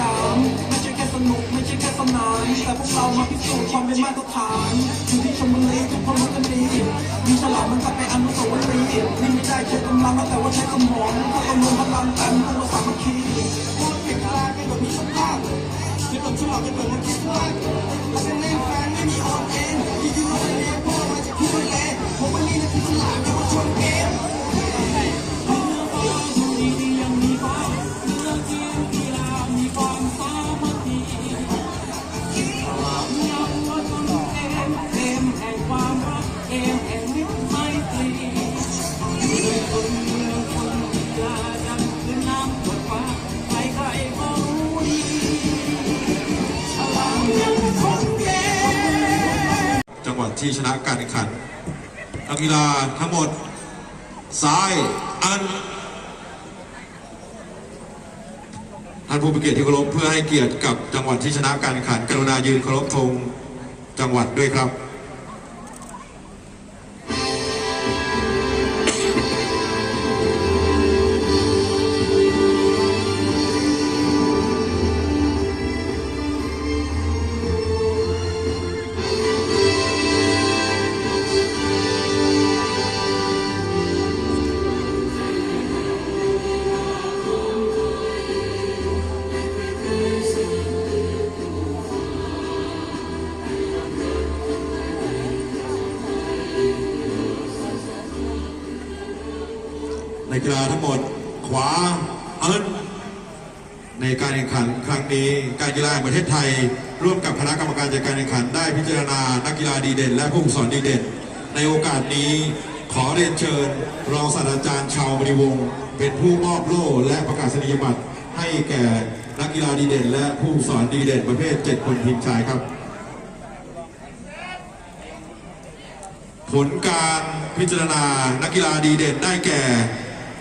นามไม่ใช่แค่สนุกไม่ใช่แค่สนานแต่พวกเรามาพิสูจน์ความเป็นมาตรฐานอยู่ที่ชมบุรีทุกคนรู้กันดีมีฉลามมันกลับไปอนุสาวรีย์นี่ไม่ได้ใช้กำลังแต่ว่าใช้สมองพวกเรารวมพลังกันพวกเราสามัคคี ที่ชนะการแข่งขันนักกีฬาทั้งหมดซ้ายอันท่านผู้มีเกียรติที่เคารพเพื่อให้เกียรติกับจังหวัดที่ชนะการแข่งขันกรุณายืนเคารพธงจังหวัดด้วยครับ ในกีฬาทั้งหมดขวาเอิญในการแข่งขันครั้งนี้ การกีฬาแห่งประเทศไทย ร่วมกับคณะกรรมการจัดการแข่งขันได้พิจารณานักกีฬาดีเด่น และผู้ฝึกสอนดีเด่น ในโอกาสนี้ขอเรียนเชิญ รองศาสตราจารย์ชาวมณีวงศ์เป็นผู้มอบโล่และประกาศนียบัตรให้แก่นักกีฬาดีเด่น และผู้สอนดีเด่นประเภท 7 คนทีมชายครับ ผลการพิจารณานักกีฬาดีเด่นได้แก่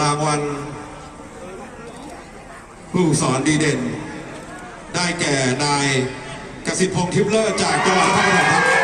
รางวัลผู้สอนดีเด่น ได้แก่นายกสิทธิพงษ์ทิพย์เลอร์จากจังหวัดพัทยาครับ